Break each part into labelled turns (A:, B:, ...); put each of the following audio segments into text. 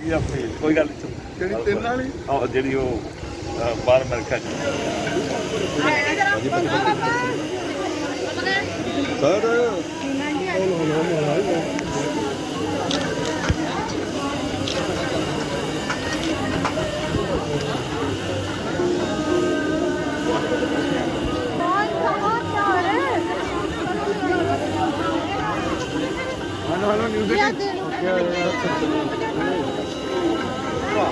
A: ਹੈਗੀ ਆਪਣੀ ਕੋਈ ਗੱਲ ਨਹੀਂ।
B: ਜਿਹੜੀ ਤਿੰਨ ਵਾਲੀ?
A: ਆਹ ਜਿਹੜੀ ਉਹ ਅਹ, ਬਾਹਰ ਅਮਰੀਕਾ ਚ।
B: Sir hello hello news sir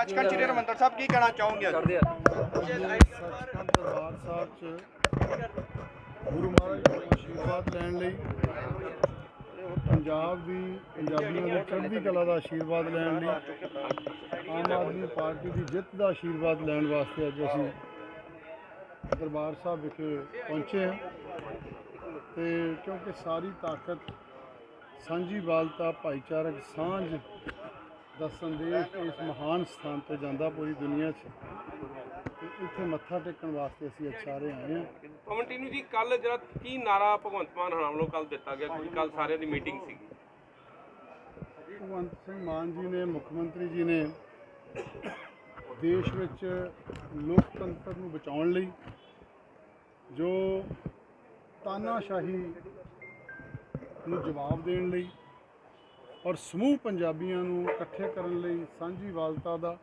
C: Sachkhand Sri Harmandir Sahib ਕੀ ਕਹਿਣਾ ਚਾਹੋਗੇ ਅੱਜ?
B: ਸੱਚਖੰਡ ਦਰਬਾਰ ਸਾਹਿਬ ਚ ਗੁਰੂ ਮਹਾਰਾਜ ਦਾ ਆਸ਼ੀਰਵਾਦ ਲੈਣ ਲਈ ਪੰਜਾਬ ਦੀ ਪੰਜਾਬੀਆਂ ਦੀ ਚੜ੍ਹਦੀ ਕਲਾ ਦਾ ਆਸ਼ੀਰਵਾਦ ਲੈਣ ਲਈ ਆਮ ਆਦਮੀ ਪਾਰਟੀ ਦੀ ਜਿੱਤ ਦਾ ਆਸ਼ੀਰਵਾਦ ਲੈਣ ਵਾਸਤੇ ਅੱਜ ਅਸੀਂ ਦਰਬਾਰ ਸਾਹਿਬ ਵਿਖੇ ਪਹੁੰਚੇ ਹਾਂ। ਤੇ ਕਿਉਂਕਿ ਸਾਰੀ ਤਾਕਤ ਸਾਂਝੀਵਾਲਤਾ ਭਾਈਚਾਰਕ ਸਾਂਝ ਦਾ ਸੰਦੇਸ਼ ਇਸ ਮਹਾਨ ਸਥਾਨ ਤੇ ਜਾਂਦਾ ਪੂਰੀ ਦੁਨੀਆ 'ਚ। ਤੇ ਇੱਥੇ ਮੱਥਾ ਟੇਕਣ ਵਾਸਤੇ ਅਸੀਂ ਅੱਜ ਸਾਰੇ ਆਏ ਹਾਂ।
D: ਕਮਿਟੀ ਜੀ ਕੱਲ ਜਿਹੜਾ ਕੀ ਨਾਰਾ ਭਗਵੰਤ ਮਾਨ ਹਰਾਮ ਵੱਲੋਂ ਕੱਲ ਦਿੱਤਾ ਗਿਆ? ਕਿਉਂਕਿ ਕੱਲ ਸਾਰਿਆਂ ਦੀ ਮੀਟਿੰਗ ਸੀਗੀ।
B: ਭਗਵੰਤ ਸਿੰਘ ਮਾਨ ਜੀ ਨੇ ਮੁੱਖ ਮੰਤਰੀ ਜੀ ਨੇ ਦੇਸ਼ ਵਿੱਚ ਲੋਕਤੰਤਰ ਨੂੰ ਬਚਾਉਣ ਲਈ ਜੋ ਤਾਨਾਸ਼ਾਹੀ ਨੂੰ ਜਵਾਬ ਦੇਣ ਲਈ ਔਰ ਸਮੂਹ ਪੰਜਾਬੀਆਂ ਨੂੰ ਇਕੱਠੇ ਕਰਨ ਲਈ ਸਾਂਝੀਵਾਲਤਾ ਦਾ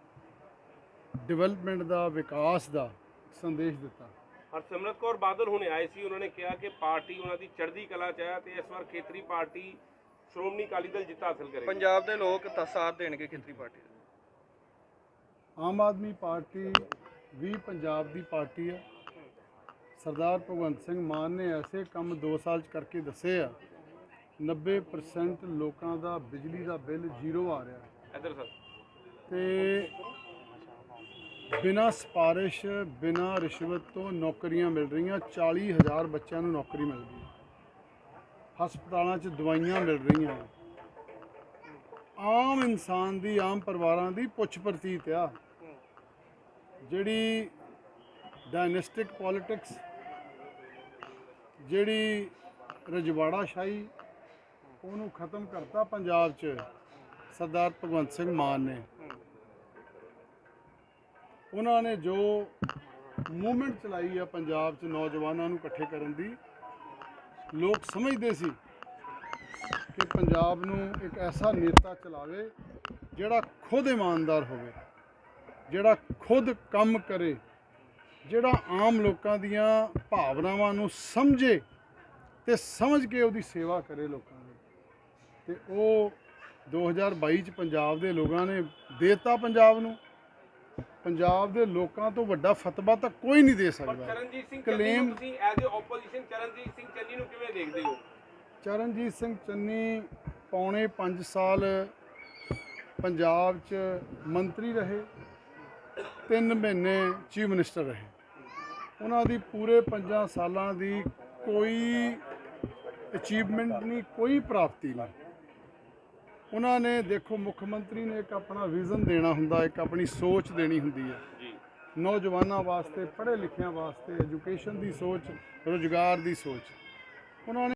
B: ਡਿਵੈਲਪਮੈਂਟ ਦਾ ਵਿਕਾਸ ਦਾ ਸੰਦੇਸ਼ ਦਿੱਤਾ।
D: ਹਰਸਿਮਰਤ ਕੌਰ ਬਾਦਲ ਹੁਣੇ ਆਏ ਸੀ ਉਹਨਾਂ ਨੇ ਕਿਹਾ ਕਿ ਪਾਰਟੀ ਉਹਨਾਂ ਦੀ ਚੜ੍ਹਦੀ ਕਲਾ ਚ ਹੈ ਤੇ ਇਸ ਵਾਰ ਖੇਤਰੀ ਪਾਰਟੀ ਸ਼੍ਰੋਮਣੀ ਅਕਾਲੀ ਦਲ ਜਿੱਤ ਹਾਸਲ ਕਰੇਗੀ।
C: ਪੰਜਾਬ ਦੇ ਲੋਕ ਤਾਂ ਸਾਥ ਦੇਣਗੇ ਖੇਤਰੀ ਪਾਰਟੀ ਦਾ।
B: ਆਮ ਆਦਮੀ ਪਾਰਟੀ ਵੀ ਪੰਜਾਬ ਦੀ ਪਾਰਟੀ ਹੈ। ਸਰਦਾਰ ਭਗਵੰਤ ਸਿੰਘ ਮਾਨ ਨੇ ਐਸੇ ਕੰਮ 2 ਸਾਲ ਚ ਕਰਕੇ ਦੱਸੇ ਆ 90% ਲੋਕਾਂ ਦਾ ਬਿਜਲੀ ਦਾ ਬਿੱਲ ਜ਼ੀਰੋ ਆ ਰਿਹਾ ਹੈ।
D: ਇੱਧਰ ਸਰ।
B: ਤੇ ਬਿਨਾਂ ਸਿਫਾਰਿਸ਼ ਬਿਨਾਂ ਰਿਸ਼ਵਤ ਤੋਂ ਨੌਕਰੀਆਂ ਮਿਲ ਰਹੀਆਂ 40000 ਬੱਚਿਆਂ ਨੂੰ ਨੌਕਰੀ ਮਿਲ ਗਈ। ਹਸਪਤਾਲਾਂ 'ਚ ਦਵਾਈਆਂ ਮਿਲ ਰਹੀਆਂ। ਆਮ ਇਨਸਾਨ ਦੀ ਆਮ ਪਰਿਵਾਰਾਂ ਦੀ ਪੁੱਛ ਪ੍ਰਤੀਤ ਆ। ਜਿਹੜੀ ਡਾਇਨੈਸਟਿਕ ਪੋਲਿਟਿਕਸ ਜਿਹੜੀ ਰਜਵਾੜਾ ਸ਼ਾਹੀ ਉਹਨੂੰ ਖਤਮ ਕਰਤਾ ਪੰਜਾਬ 'ਚ, ਸਰਦਾਰ ਭਗਵੰਤ ਸਿੰਘ ਮਾਨ ਨੇ। ਉਹਨਾਂ ਨੇ ਜੋ ਮੂਵਮੈਂਟ ਚਲਾਈ ਆ ਪੰਜਾਬ 'ਚ ਨੌਜਵਾਨਾਂ ਨੂੰ ਇਕੱਠੇ ਕਰਨ ਦੀ, ਲੋਕ ਸਮਝਦੇ ਸੀ ਕਿ ਪੰਜਾਬ ਨੂੰ ਇੱਕ ਐਸਾ ਨੇਤਾ ਚਲਾਵੇ ਜਿਹੜਾ ਖੁਦ ਇਮਾਨਦਾਰ ਹੋਵੇ, ਜਿਹੜਾ ਖੁਦ ਕੰਮ ਕਰੇ, ਜਿਹੜਾ ਆਮ ਲੋਕਾਂ ਦੀਆਂ ਭਾਵਨਾਵਾਂ ਨੂੰ ਸਮਝੇ ਤੇ ਸਮਝ ਕੇ ਉਹਦੀ ਸੇਵਾ ਕਰੇ ਲੋਕਾਂ ਦੀ। ਤੇ ਉਹ 2022 ਚ ਪੰਜਾਬ ਦੇ ਲੋਕਾਂ ਨੇ ਦੇਤਾ ਪੰਜਾਬ ਨੂੰ। ਪੰਜਾਬ ਦੇ ਲੋਕਾਂ ਤੋਂ ਵੱਡਾ ਫਤਵਾ ਤਾਂ ਕੋਈ ਨਹੀਂ ਦੇ
D: ਪਰ
B: ਸਕਦਾ
D: ਚਰਨਜੀਤ ਸਿੰਘ ਚੰਨੀ ਨੂੰ ਤੁਸੀਂ as a opposition Charanjit Singh Channi ਨੂੰ ਕਿਵੇਂ ਦੇਖਦੇ ਹੋ?
B: ਚਰਨਜੀਤ ਸਿੰਘ ਚੰਨੀ ਪੌਣੇ 5 ਸਾਲ ਪੰਜਾਬ 'ਚ ਮੰਤਰੀ ਰਹੇ 3 ਮਹੀਨੇ ਚੀਫ ਮਿਨਿਸਟਰ ਰਹੇ। ਉਹਨਾਂ ਦੀ ਪੂਰੇ 5 ਸਾਲਾਂ ਦੀ ਕੋਈ ਅਚੀਵਮੈਂਟ ਨਹੀਂ ਕੋਈ ਪ੍ਰਾਪਤੀ ਨਹੀਂ। ਉਹਨਾਂ ਨੇ ਦੇਖੋ ਮੁੱਖ ਮੰਤਰੀ ਨੇ ਇੱਕ ਆਪਣਾ ਵਿਜ਼ਨ ਦੇਣਾ ਹੁੰਦਾ ਇੱਕ ਆਪਣੀ ਸੋਚ ਦੇਣੀ ਹੁੰਦੀ ਹੈ।
D: ਜੀ।
B: ਨੌਜਵਾਨਾਂ ਵਾਸਤੇ ਪੜ੍ਹੇ ਲਿਖਿਆਂ ਵਾਸਤੇ ਐਜੂਕੇਸ਼ਨ ਦੀ ਸੋਚ ਰੋਜ਼ਗਾਰ ਦੀ ਸੋਚ। ਉਹਨਾਂ ਨੇ